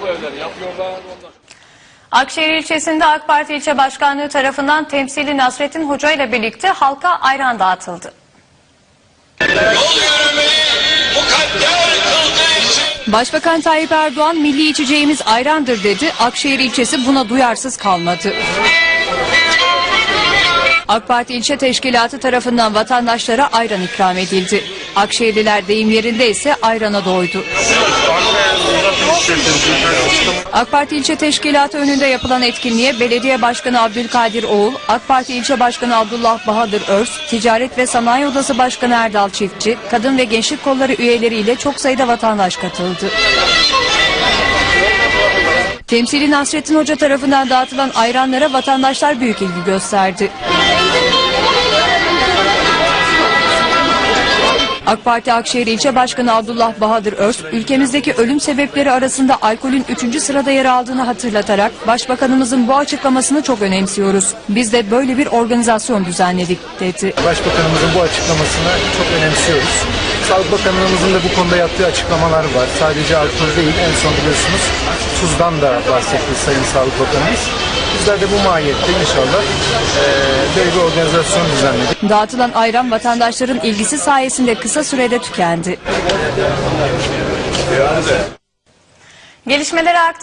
bu evleri yapıyorlar. Akşehir ilçesinde AK Parti ilçe başkanlığı tarafından temsili Nasrettin Hoca ile birlikte halka ayran dağıtıldı. Başbakan Tayyip Erdoğan milli içeceğimiz ayrandır dedi. Akşehir ilçesi buna duyarsız kalmadı. AK Parti ilçe teşkilatı tarafından vatandaşlara ayran ikram edildi. Akşehirliler deyim yerinde ise ayrana doydu. AK Parti ilçe teşkilatı önünde yapılan etkinliğe Belediye Başkanı Abdülkadir Oğul, AK Parti ilçe başkanı Abdullah Bahadır Örs, Ticaret ve Sanayi Odası Başkanı Erdal Çiftçi, kadın ve gençlik kolları üyeleriyle çok sayıda vatandaş katıldı. Temsili Nasrettin Hoca tarafından dağıtılan ayranlara vatandaşlar büyük ilgi gösterdi. AK Parti Akşehir İlçe Başkanı Abdullah Bahadır Örs, ülkemizdeki ölüm sebepleri arasında alkolün 3. sırada yer aldığını hatırlatarak Başbakanımızın bu açıklamasını çok önemsiyoruz. Biz de böyle bir organizasyon düzenledik dedi. Başbakanımızın bu açıklamasını çok önemsiyoruz. Sağlık Bakanlığımızın da bu konuda yaptığı açıklamalar var. Sadece alkol değil, en son biliyorsunuz tuzdan da bahsetti Sayın Sağlık Bakanımız. Bizler de bu mahiyette inşallah eee, böyle bir organizasyon düzenledik. Dağıtılan ayran vatandaşların ilgisi sayesinde kısa sürede tükendi. Gelişmeleri aktar